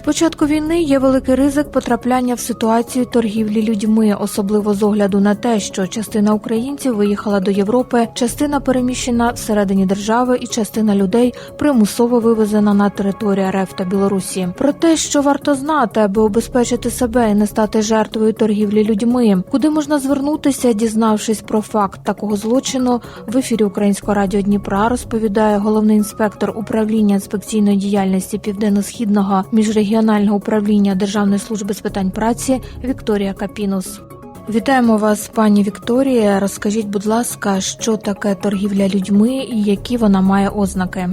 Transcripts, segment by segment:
З початку війни є великий ризик потрапляння в ситуацію торгівлі людьми, особливо з огляду на те, що частина українців виїхала до Європи, частина переміщена всередині держави, і частина людей примусово вивезена на територію РФ та Білорусі. Про те, що варто знати, аби обезпечити себе і не стати жертвою торгівлі людьми, куди можна звернутися, дізнавшись про факт такого злочину, в ефірі Українського радіо Дніпра розповідає головний інспектор управління інспекційної діяльності південно-східного міжрегіонального управління Державної служби з питань праці Вікторія Капінус. Вітаємо вас, пані Вікторія. Розкажіть, будь ласка, що таке торгівля людьми і які вона має ознаки?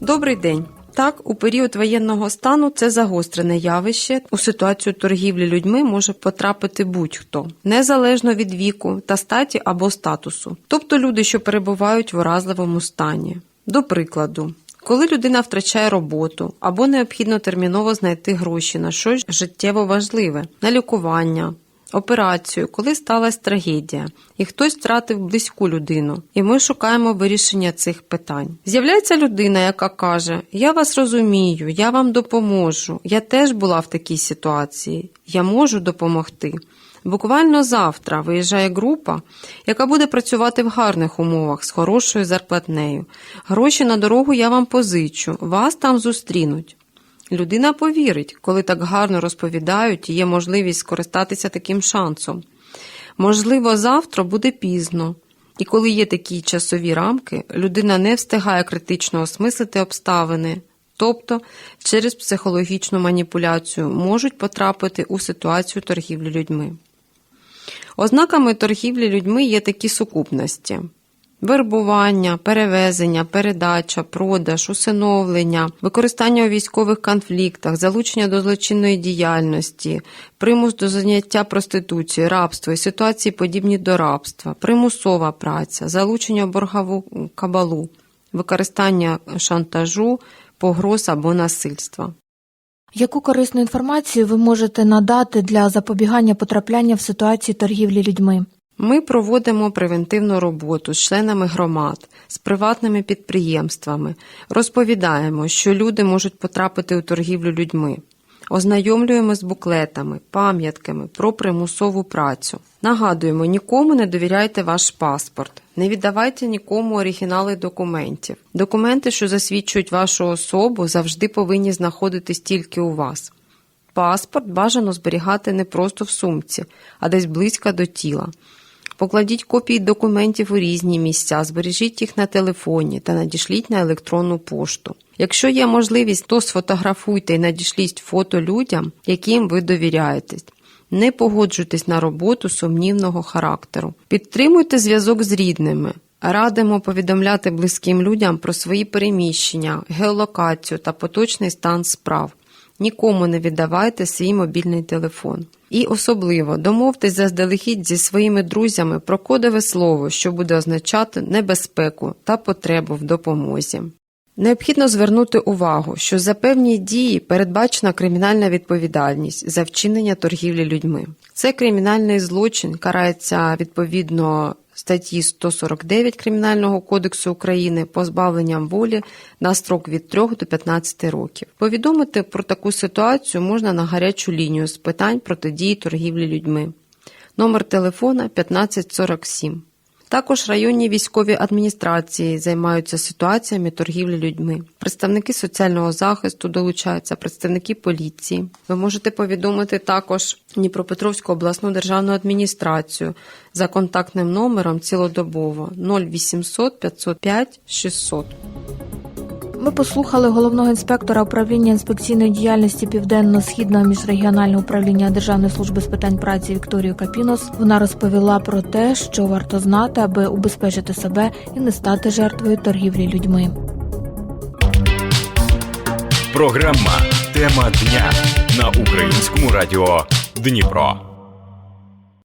Добрий день. Так, у період воєнного стану це загострене явище. У ситуацію торгівлі людьми може потрапити будь-хто, незалежно від віку та статі або статусу, тобто люди, що перебувають в уразливому стані. До прикладу, коли людина втрачає роботу або необхідно терміново знайти гроші на щось життєво важливе, на лікування, операцію, коли сталася трагедія, і хтось втратив близьку людину, і ми шукаємо вирішення цих питань. З'являється людина, яка каже: Я вас розумію, я вам допоможу. Я теж була в такій ситуації, я можу допомогти. Буквально завтра виїжджає група, яка буде працювати в гарних умовах з хорошою зарплатнею. Гроші на дорогу я вам позичу, вас там зустрінуть. Людина повірить, коли так гарно розповідають і є можливість скористатися таким шансом. Можливо, завтра буде пізно. І коли є такі часові рамки, людина не встигає критично осмислити обставини, тобто через психологічну маніпуляцію можуть потрапити у ситуацію торгівлі людьми. Ознаками торгівлі людьми є такі сукупності: вербування, перевезення, передача, продаж, усиновлення, використання у військових конфліктах, залучення до злочинної діяльності, примус до заняття проституцією, рабство і ситуації подібні до рабства, примусова праця, залучення в боргову кабалу, використання шантажу, погроз або насильства. Яку корисну інформацію ви можете надати для запобігання потрапляння в ситуації торгівлі людьми? Ми проводимо превентивну роботу з членами громад, з приватними підприємствами, розповідаємо, що люди можуть потрапити у торгівлю людьми, ознайомлюємо з буклетами, пам'ятками про примусову працю. Нагадуємо, нікому не довіряйте ваш паспорт, не віддавайте нікому оригінали документів. Документи, що засвідчують вашу особу, завжди повинні знаходитись тільки у вас. Паспорт бажано зберігати не просто в сумці, а десь близько до тіла. Покладіть копії документів у різні місця, збережіть їх на телефоні та надішліть на електронну пошту. Якщо є можливість, то сфотографуйте і надішліть фото людям, яким ви довіряєтесь. Не погоджуйтесь на роботу сумнівного характеру. Підтримуйте зв'язок з рідними. Радимо повідомляти близьким людям про свої переміщення, геолокацію та поточний стан справ. Нікому не віддавайте свій мобільний телефон. І особливо домовтесь заздалегідь зі своїми друзями про кодове слово, що буде означати небезпеку та потребу в допомозі. Необхідно звернути увагу, що за певні дії передбачена кримінальна відповідальність за вчинення торгівлі людьми. Це кримінальний злочин карається відповідно статті 149 Кримінального кодексу України позбавленням волі на строк від 3 до 15 років. Повідомити про таку ситуацію можна на гарячу лінію з питань протидії торгівлі людьми. Номер телефона 1547. Також районні військові адміністрації займаються ситуаціями торгівлі людьми. Представники соціального захисту долучаються, представники поліції. Ви можете повідомити також Дніпропетровську обласну державну адміністрацію за контактним номером цілодобово 0800 505 600. Ми послухали головного інспектора управління інспекційної діяльності Південно-Східного міжрегіонального управління Державної служби з питань праці Вікторію Капінос. Вона розповіла про те, що варто знати, аби убезпечити себе і не стати жертвою торгівлі людьми. Програма Тема дня на українському радіо Дніпро.